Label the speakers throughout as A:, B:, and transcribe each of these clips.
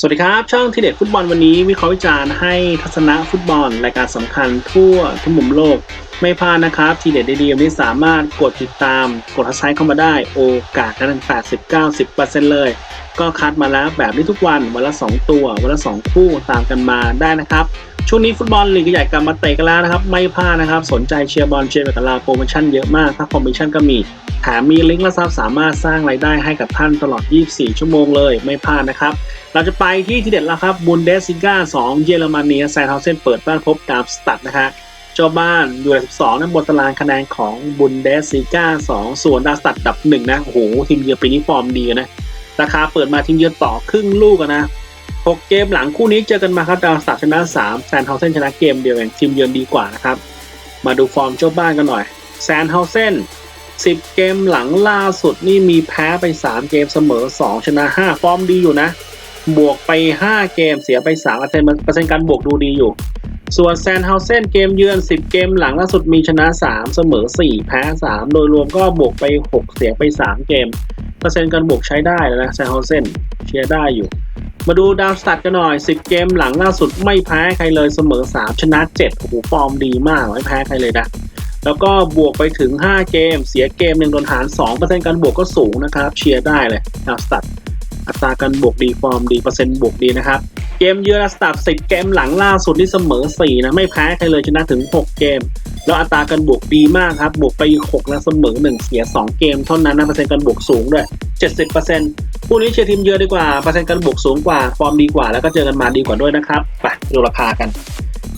A: สวัสดีครับ ช่องทีเด็ดฟุตบอลวันนี้วิเคราะห์วิจารณ์ให้ทัศนะฟุตบอลรายการสำคัญทั่วทุกมุมโลก ไม่พลาดนะครับ ทีเด็ดดีๆวันนี้สามารถกดติดตาม กดทักไซเข้ามาได้โอกาสนั้น80-90%เลย ก็คัดมาแล้วแบบนี้ทุกวัน วันละ 2 ตัว วันละ 2 คู่ตามกันมาได้นะครับ ช่วงนี้ฟุตบอลลีกใหญ่กลับมาเตะกันแล้วนะครับ ไม่พลาดนะครับ สนใจเชียร์บอลเชียร์แบบกับเราโปรโมชั่นเยอะมากถ้าคอมมิชชั่นก็มีแถมมีลิงก์และซับสามารถสร้างรายได้ให้กับท่านตลอด 24 ชั่วโมงเลย ไม่พลาดนะครับ เราจะไปที่ที่เด็ดแล้วครับบุนเดสซิก้า2 เยอรมนีแซนเฮาเซนเปิดบ้านพบกับสตัดนะฮะเจ้าบ้านอยู่อันดับ12นะบนตารางคะแนนของบุนเดสซิก้า2 ส่วนดาสตัดดับหนึ่งนะโอ้โหทีมเยือนปีนี้ฟอร์มดีนะราคาเปิดมาทีมเยือนต่อครึ่งลูกอะนะ6เกมหลังคู่นี้เจอกันมาครับดาวสตัดชนะ3แซนเฮาเซนชนะเกมเดียวเองทีมเยือนดีกว่านะครับ มาดูฟอร์มเจ้าบ้านกันหน่อยแซนเฮาเซน10 เกมหลังล่าสุดนี่มีแพ้ไป 3 เกมเสมอ 2 ชนะ 5 ฟอร์มดีอยู่นะ บวกไป 5 เกมเสียไป3เปอร์เซ็นต์เปอร์เซ็นต์การบวกดูดีอยู่ ส่วนแซนเฮาเซนเกมเยือน 10 เกมหลังล่าสุดมีชนะ 3 เสมอ 4 แพ้ 3 โดยรวมก็บวกไป 6 เสียไป 3 เกม เปอร์เซ็นต์การบวกใช้ได้แล้วนะแซนเฮาเซนเชียร์ได้อยู่ มาดูดาวสตัดกันหน่อย 10 เกมหลังล่าสุดไม่แพ้ใครเลยเสมอ 3 ชนะ 7 โอ้โหฟอร์มดีมากไม่แพ้ใครเลยนะแล้วก็บวกไปถึง 5 เกม เสียเกมหนึ่งโดนหาร2%การบวกก็สูงนะครับ เชียร์ได้เลยดาวสตัด อัตราการบวกดีฟอร์มดีเปอร์เซ็นต์บวกดีนะครับ เกมเยือนดาสตัด10เกมหลังล่าสุดที่เสมอ 4 นะ ไม่แพ้ใครเลยชนะถึง 6 เกม แล้วอัตราการบวกดีมากครับ บวกไป6แล้วเสมอ 1 เสีย 2 เกม เท่านั้นนะเปอร์เซ็นต์การบวกสูงด้วย 70%คู่นี้เชียร์ทีมเยอนดีกว่าเปอร์เซ็นต์การบวกสูงกว่าฟอร์มดีกว่า แล้วก็เจอกันมาดีกว่าด้วยนะครับไปดูราคากัน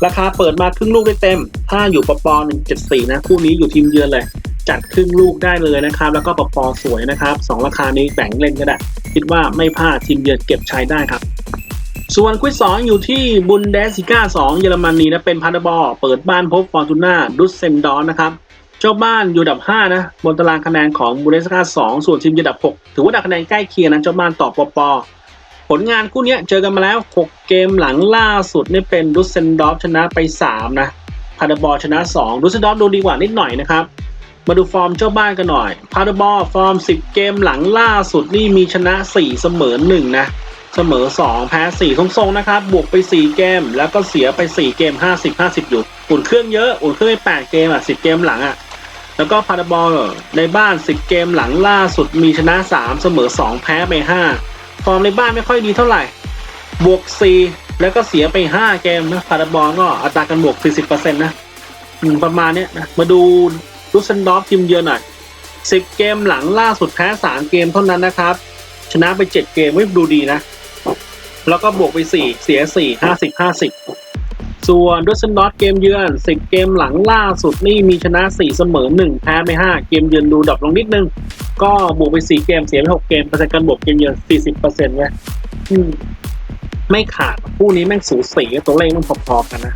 A: ราคาเปิดมาครึ่งลูกได้เต็ม ถ้าอยู่ปป174นะ คู่นี้อยู่ทีมเยือนเลย จัดครึ่งลูกได้เลยนะครับ แล้วก็ปปสวยนะครับสองราคานี้แบ่งเล่นก็ได้ คิดว่าไม่พลาดทีมเยือนเก็บชัยได้ครับ ส่วนควิดสองอยู่ที่บุนเดสิก้า2เยอรมนีนะเป็นพาร์บอลเปิดบ้านพบฟอร์ตูน่าดุสเซนดอนนะครับเจ้าบ้านอยู่อันดับ 5 นะบนตารางคะแนนของบุนเดสิก้า2 ส่วนทีมอยู่ดับ 6 ถือว่าดับคะแนนใกล้เคียงนะเจ้าบ้านต่อปป ผลงานคู่เนี้ยเจอกันมาแล้ว 6 เกมหลังล่าสุดนี่เป็นดุสเซนดอฟชนะไป 3 นะพาร์บอชนะ 2 ดุสเซนดอฟดูดีกว่านิดหน่อยนะครับ มาดูฟอร์มเจ้าบ้านกันหน่อย พาร์บอลฟอร์ม 10 เกมหลังล่าสุดนี่มีชนะ 4 เสมอ 1 นะ เสมอ 2 แพ้ 4 ทรงๆนะครับ บวกไป 4 เกม แล้วก็เสียไป 4 เกม 50 50 อยู่ อุ่นเครื่องเยอะ อุ่นเครื่องไป 8 เกมอะ 10 เกมหลังอะ แล้วก็พาร์บอลในบ้าน 10 เกมหลังล่าสุดมีชนะ 3 เสมอ 2 แพ้ไป 5 ฟอร์มในบ้านไม่ค่อยดีเท่าไหร่ บวก 4 แล้วก็เสียไป 5 เกมนะ พาร์บอลก็อัตราการบวก 40%นะประมาณนี้นะ มาดู ลูเซนดอฟทีมเยือนหน่อย10เกมหลังล่าสุดแพ้3เกมเท่านั้นนะครับ ชนะไป7เกมไม่ดูดีนะ แล้วก็บวกไป4เสีย4 50 50ส่วนดัสเซนดอตเกมเยือน10เกมหลังล่าสุดนี่มีชนะ4เสมอ1แพ้ไป5เกมเยือนดูดรอปลงนิดนึง ก็บวกไป4เกมเสียไป6เกมเปอร์เซ็นต์การบวกเกมเยือน40%เว้ยอืมไม่ขาดคู่นี้แม่งสูสีตัวเลขมันพอๆกันนะ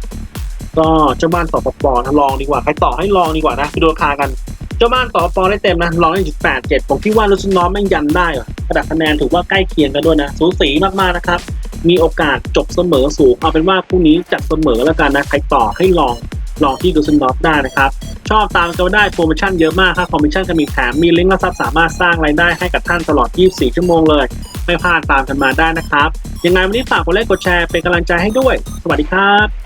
A: ก็เจ้าบ้านต่อปปนะลองดีกว่าใครต่อให้ลองดีกว่านะไปดูราคากันเจ้าบ้านต่อปได้เต็มนะลองได้จุดแปดเจ็ดผมคิดว่าลูซินน้อมแม่งยันได้กระดาษคะแนนถือว่าใกล้เคียงกันด้วยนะสูสีมากๆนะครับ มีโอกาสจบเสมอสูงเอาเป็นว่าคู่นี้จัดเสมอแล้วกันนะใครต่อให้ลองลองที่ดูซินดอฟได้นะครับ ชอบตามกันมาได้โปรโมชั่นเยอะมากครับคอมมิชชั่นก็มีแถมมีลิงก์และซับสามารถสร้างรายได้ให้กับท่านตลอด 24 ชั่วโมงเลย ไม่พลาดตามกันมาได้นะครับ ยังไงวันนี้ฝากกดไลค์กดแชร์เป็นกำลังใจให้ด้วย สวัสดีครับ